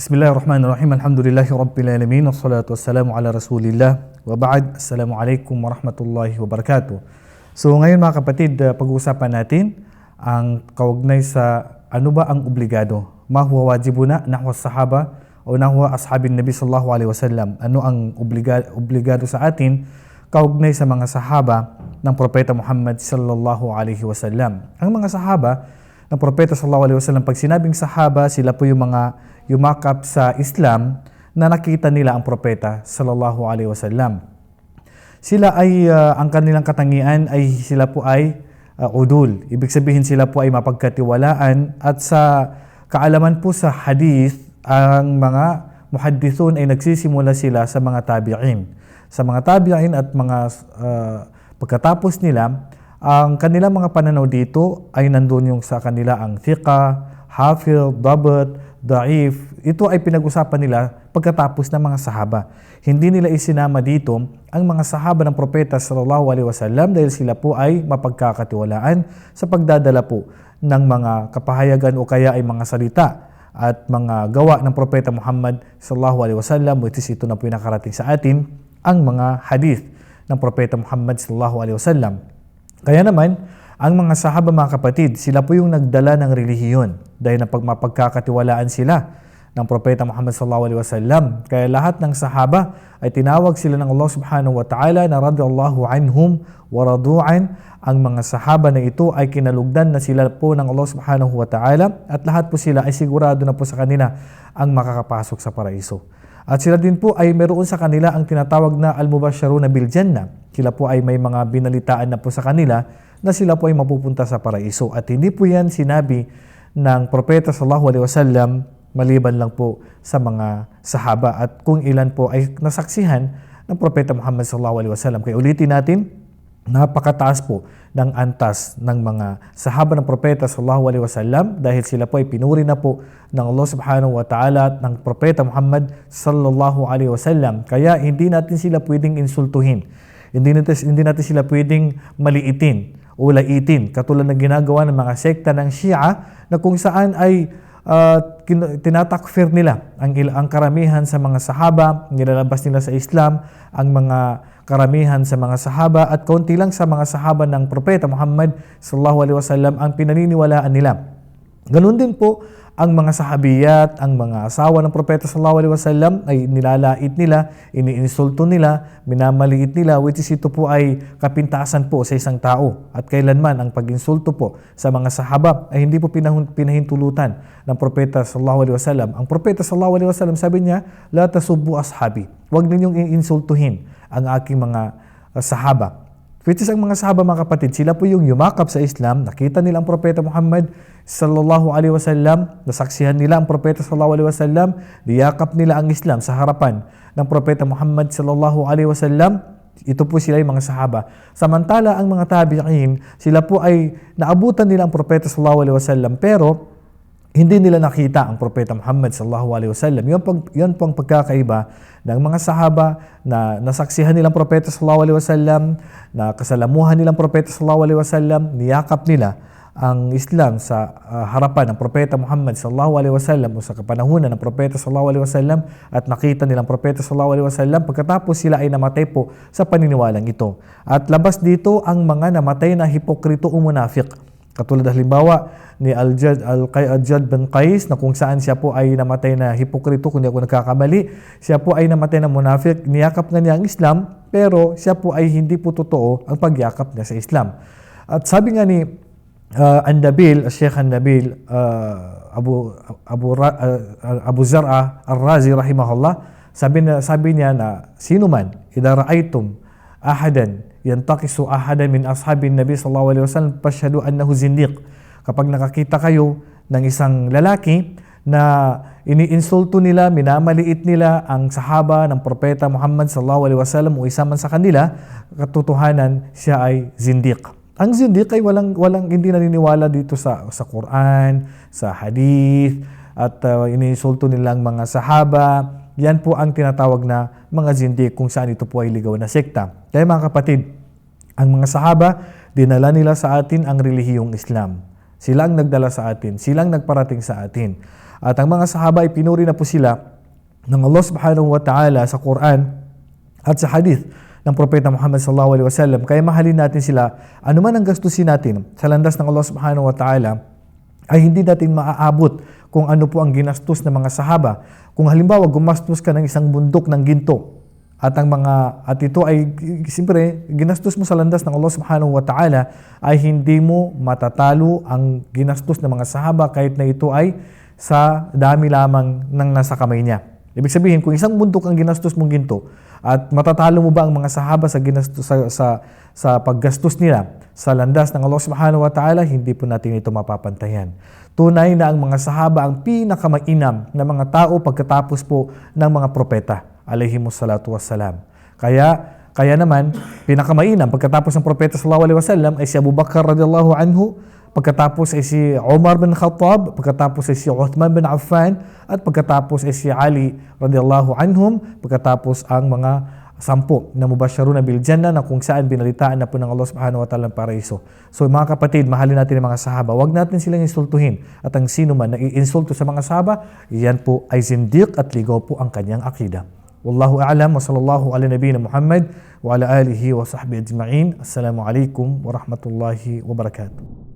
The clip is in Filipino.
Bismillahirrahmanirrahim. Alhamdulillahi Rabbil Alamin. Wassalatu wassalamu ala Rasulillah. Wa ba'd. Assalamualaikum warahmatullahi wabarakatuh. So ngayon mga kapatid, uh, pag-uusapan natin ang kaugnay sa ano ba ang obligado? Ma huwa wajibuna nahwa sahaba o nahwa ashabin Nabi sallallahu alaihi wasallam. Ano ang obliga- obligado sa atin kaugnay sa mga sahaba ng propeta Muhammad sallallahu alaihi wasallam. Ang mga sahaba ng propeta sallallahu alaihi wasallam pag sinabing sahaba, sila po yung mga yumakap sa Islam na nakita nila ang propeta sallallahu alaihi wasallam. Sila ay uh, ang kanilang katangian ay sila po ay uh, udul. Ibig sabihin sila po ay mapagkatiwalaan at sa kaalaman po sa hadith ang mga muhaddithun ay nagsisimula sila sa mga tabi'in. Sa mga tabi'in at mga uh, pagkatapos nila, ang kanilang mga pananaw dito ay nandun yung sa kanila ang thiqa, hafil, dabat, daif. Ito ay pinag-usapan nila pagkatapos ng mga sahaba. Hindi nila isinama dito ang mga sahaba ng propeta sallallahu alaihi wasallam dahil sila po ay mapagkakatiwalaan sa pagdadala po ng mga kapahayagan o kaya ay mga salita at mga gawa ng propeta Muhammad sallallahu alaihi wasallam which is ito na po yung nakarating sa atin ang mga hadith ng propeta Muhammad sallallahu alaihi wasallam. Kaya naman, ang mga sahaba mga kapatid, sila po yung nagdala ng relihiyon dahil napag mapagkakatiwalaan sila ng propeta Muhammad sallallahu alaihi wasallam. Kaya lahat ng sahaba ay tinawag sila ng Allah subhanahu wa ta'ala na radiyallahu anhum wa radu'an. Ang mga sahaba na ito ay kinalugdan na sila po ng Allah subhanahu wa ta'ala at lahat po sila ay sigurado na po sa kanila ang makakapasok sa paraiso. At sila din po ay meron sa kanila ang tinatawag na al-mubashsharuna bil jannah. Sila po ay may mga binalitaan na po sa kanila na sila po ay mapupunta sa paraiso. At hindi po yan sinabi ng propeta sallallahu alaihi wasallam maliban lang po sa mga sahaba at kung ilan po ay nasaksihan ng propeta Muhammad sallallahu alaihi wasallam. Kaya ulitin natin, napakataas po ng antas ng mga sahaba ng propeta sallallahu alaihi wasallam dahil sila po ay pinuri na po ng Allah subhanahu wa ta'ala at ng propeta Muhammad sallallahu alaihi wasallam. Kaya hindi natin sila pwedeng insultuhin. Hindi natin, hindi natin sila pwedeng maliitin o laitin katulad ng ginagawa ng mga sekta ng Shia na kung saan ay uh, tinatakfir nila ang, ang karamihan sa mga sahaba, nilalabas nila sa Islam ang mga karamihan sa mga sahaba at kaunti lang sa mga sahaba ng propeta Muhammad sallallahu alaihi wasallam ang pinaniniwalaan nila. Ganun din po ang mga sahabiyat, ang mga asawa ng propeta sallallahu alaihi wasallam ay nilalait nila, iniinsulto nila, minamaliit nila which is ito po ay kapintasan po sa isang tao. At kailanman ang pag-insulto po sa mga sahaba ay hindi po pinahun, pinahintulutan ng propeta sallallahu alaihi wasallam. Ang propeta sallallahu alaihi wasallam sabi niya, la tasubbu ashabi. Huwag ninyong iinsultuhin ang aking mga sahaba. Which is ang mga sahaba mga kapatid, sila po yung yumakap sa Islam, nakita nila ang propeta Muhammad sallallahu alaihi wasallam, nasaksihan nila ang propeta sallallahu alaihi wasallam, niyakap nila ang Islam sa harapan ng propeta Muhammad sallallahu alaihi wasallam. Ito po sila yung mga sahaba. Samantala ang mga tabi'in, sila po ay naabutan nila ang propeta sallallahu alaihi wasallam pero hindi nila nakita ang propeta Muhammad sallallahu alaihi wasallam. Yan pang yan pang pagkakaiba ng mga sahaba na nasaksihan nilang propeta sallallahu alaihi wasallam, na kasalamuhan nilang propeta sallallahu alaihi wasallam, niyakap nila ang Islam sa uh, harapan ng propeta Muhammad sallallahu alaihi wasallam o sa kapanahunan ng propeta sallallahu alaihi wasallam at nakita nilang propeta sallallahu alaihi wasallam pagkatapos sila ay namatay po sa paniniwalang ito. At labas dito ang mga namatay na hipokrito o munafik. Katulad halimbawa ni Al-Jad, Al-Jad bin Qais na kung saan siya po ay namatay na hipokrito kung di ako nagkakamali. Siya po ay namatay na munafik. Niyakap nga niya ang Islam pero siya po ay hindi po totoo ang pagyakap niya sa Islam. At sabi nga ni uh, An-Nabil, Sheikh An-Nabil, uh, Abu, Abu, uh, Abu Zar'a Ar-Razi rahimahullah, sabi, na, sabi niya na sino man, idha ra'aytum ahadan yantakisu ahadan min ashabin Nabi sallallahu alaihi wasallam fashhadu annahu zindiq kapag nakakita kayo ng isang lalaki na iniinsulto nila, minamaliit nila ang sahaba ng propeta Muhammad sallallahu alaihi wasallam o isa man sa kanila, katotohanan siya ay zindiq. Ang zindiq ay walang walang hindi naniniwala dito sa sa Quran, sa hadith at uh, iniinsulto nila ang mga sahaba. Yan po ang tinatawag na mga zindiq kung saan ito po ay ligaw na sekta. Kaya mga kapatid, ang mga sahaba dinala nila sa atin ang relihiyong Islam. Sila ang nagdala sa atin, silang nagparating sa atin. At ang mga sahaba ay pinuri na po sila ng Allah subhanahu wa ta'ala sa Quran at sa hadith ng Propeta Muhammad sallallahu alaihi wasallam. Kaya mahalin natin sila, ano man ang gastusin natin sa landas ng Allah subhanahu wa ta'ala, ay hindi natin maaabot kung ano po ang ginastos ng mga sahaba. Kung halimbawa gumastos ka ng isang bundok ng ginto at ang mga at ito ay siyempre ginastos mo sa landas ng Allah Subhanahu wa Ta'ala ay hindi mo matatalo ang ginastos ng mga sahaba kahit na ito ay sa dami lamang ng nasa kamay niya. Ibig sabihin, kung isang bundok ang ginastos mong ginto, at matatalo mo ba ang mga sahaba sa, ginastos, sa, sa, sa paggastos nila sa landas ng Allah Subhanahu wa Ta'ala, hindi po natin ito mapapantayan. Tunay na ang mga sahaba ang pinakamainam na mga tao pagkatapos po ng mga propeta, alayhimus salatu wassalam. Kaya kaya naman, pinakamainam pagkatapos ng propeta sallallahu alaihi wasallam ay si Abu Bakar radhiyallahu anhu, pagkatapos ay si Umar bin Khattab, pagkatapos ay si Uthman bin Affan, at pagkatapos ay si Ali radhiyallahu anhum, pagkatapos ang mga sampu na mubashiruna bil jannah na kung saan binalitaan na po ng Allah subhanahu wa ta'ala ang paraiso. So mga kapatid, mahalin natin ang mga sahaba. Huwag natin silang insultuhin. At ang sino man na iinsulto sa mga sahaba, yan po ay zindiq at ligaw po ang kanyang akida. Wallahu a'lam wa sallallahu ala nabiyina Muhammad wa ala alihi wa sahbihi ajma'in. Assalamu alaikum wa rahmatullahi wa barakatuh.